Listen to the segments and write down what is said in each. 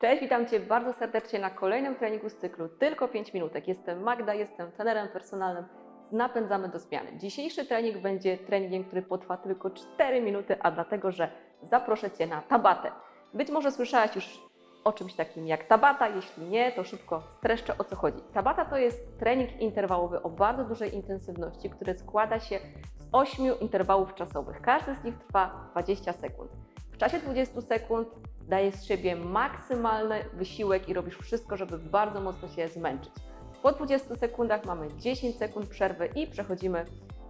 Cześć, witam Cię bardzo serdecznie na kolejnym treningu z cyklu Tylko 5 minutek. Jestem Magda, jestem trenerem personalnym z Napędzamy do Zmiany. Dzisiejszy trening będzie treningiem, który potrwa tylko 4 minuty, a dlatego, że zaproszę Cię na tabatę. Być może słyszałaś już o czymś takim jak tabata, jeśli nie, to szybko streszczę o co chodzi. Tabata to jest trening interwałowy o bardzo dużej intensywności, który składa się z 8 interwałów czasowych. Każdy z nich trwa 20 sekund. W czasie 20 sekund dajesz z siebie maksymalny wysiłek i robisz wszystko, żeby bardzo mocno się zmęczyć. Po 20 sekundach mamy 10 sekund przerwy i przechodzimy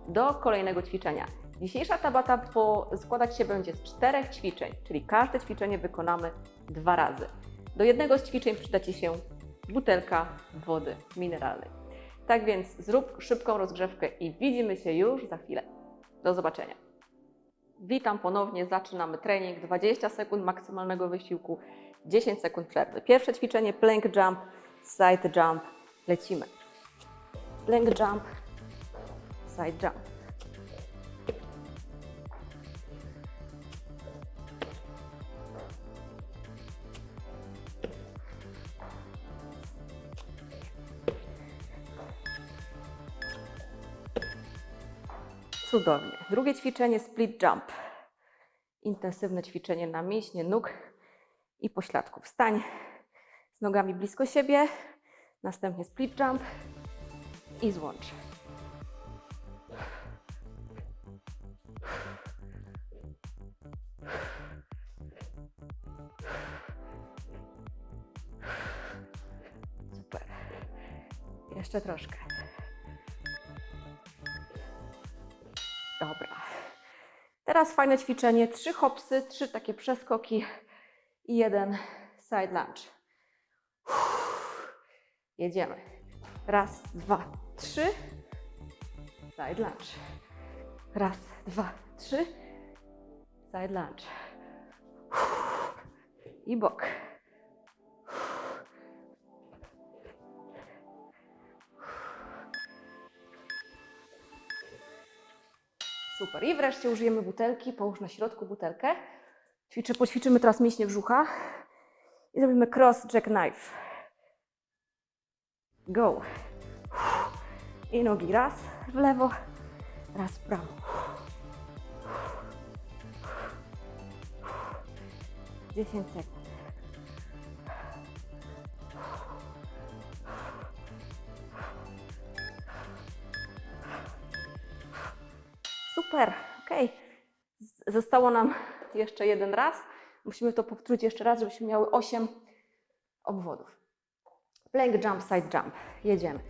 do kolejnego ćwiczenia. Dzisiejsza tabata składać się będzie z czterech ćwiczeń, czyli każde ćwiczenie wykonamy dwa razy. Do jednego z ćwiczeń przyda Ci się butelka wody mineralnej. Tak więc zrób szybką rozgrzewkę i widzimy się już za chwilę. Do zobaczenia. Witam ponownie, zaczynamy trening. 20 sekund maksymalnego wysiłku, 10 sekund przerwy. Pierwsze ćwiczenie plank jump, side jump. Lecimy. Plank jump, side jump. Cudownie. Drugie ćwiczenie split jump. Intensywne ćwiczenie na mięśnie nóg i pośladków. Wstań z nogami blisko siebie, następnie split jump i złącz. Super. Jeszcze troszkę. Dobra. Teraz fajne ćwiczenie. Trzy hopsy, trzy takie przeskoki i jeden side lunge. Jedziemy. Raz, dwa, trzy. Side lunge. Raz, dwa, trzy. Side lunge. I bok. Super. I wreszcie użyjemy butelki. Połóż na środku butelkę. Ćwiczy, poćwiczymy teraz mięśnie brzucha. I zrobimy cross jackknife. Go. I nogi raz w lewo, raz w prawo. Dziesięć sekund. Super, ok. Zostało nam jeszcze jeden raz. Musimy to powtórzyć jeszcze raz, żebyśmy miały 8 obwodów. Plank jump, side jump. Jedziemy.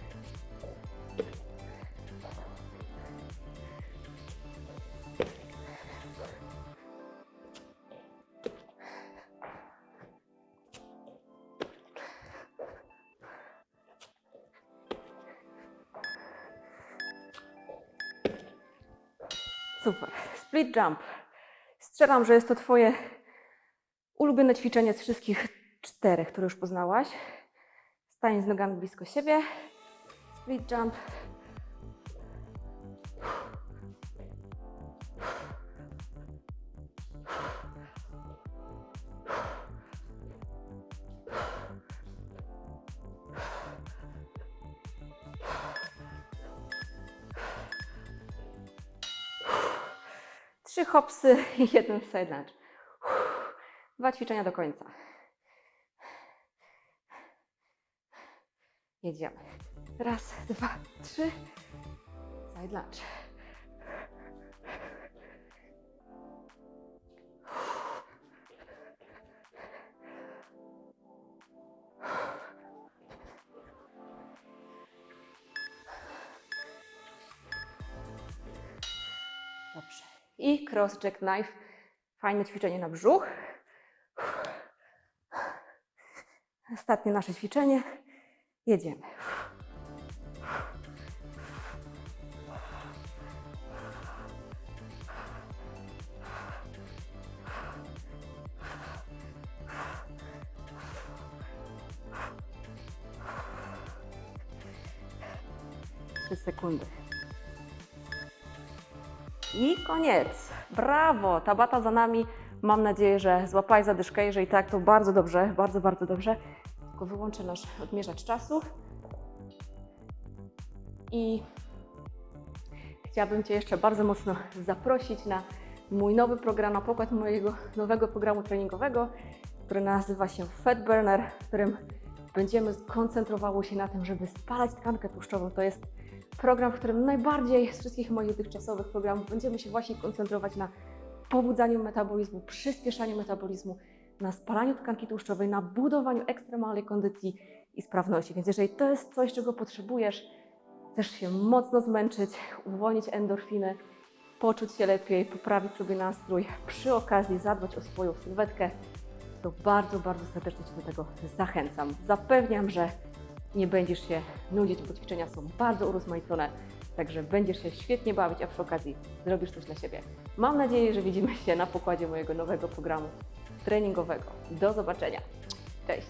Super. Split jump. Strzelam, że jest to Twoje ulubione ćwiczenie z wszystkich czterech, które już poznałaś. Stań z nogami blisko siebie. Split jump. Trzy hopsy i jeden lunge. Dwa ćwiczenia do końca. Jedziemy. Raz, dwa, trzy. Side lunge. Dobrze. I cross jack knife. Fajne ćwiczenie na brzuch. Ostatnie nasze ćwiczenie. Jedziemy. Trzy sekundy. I koniec. Brawo, Tabata za nami. Mam nadzieję, że złapaj zadyszkę. Jeżeli tak, to bardzo dobrze, bardzo, bardzo dobrze. Tylko wyłączę nasz odmierzacz czasu. I chciałabym Cię jeszcze bardzo mocno zaprosić na mój nowy program, na pokład mojego nowego programu treningowego, który nazywa się Fat Burner, w którym będziemy skoncentrowało się na tym, żeby spalać tkankę tłuszczową. To jest program, w którym najbardziej z wszystkich moich dotychczasowych programów będziemy się właśnie koncentrować na pobudzaniu metabolizmu, przyspieszaniu metabolizmu, na spalaniu tkanki tłuszczowej, na budowaniu ekstremalnej kondycji i sprawności. Więc jeżeli to jest coś, czego potrzebujesz, chcesz się mocno zmęczyć, uwolnić endorfiny, poczuć się lepiej, poprawić sobie nastrój, przy okazji zadbać o swoją sylwetkę, to bardzo, bardzo serdecznie Cię do tego zachęcam. Zapewniam, że nie będziesz się nudzić, bo ćwiczenia są bardzo urozmaicone, także będziesz się świetnie bawić, a przy okazji zrobisz coś dla siebie. Mam nadzieję, że widzimy się na pokładzie mojego nowego programu treningowego. Do zobaczenia. Cześć!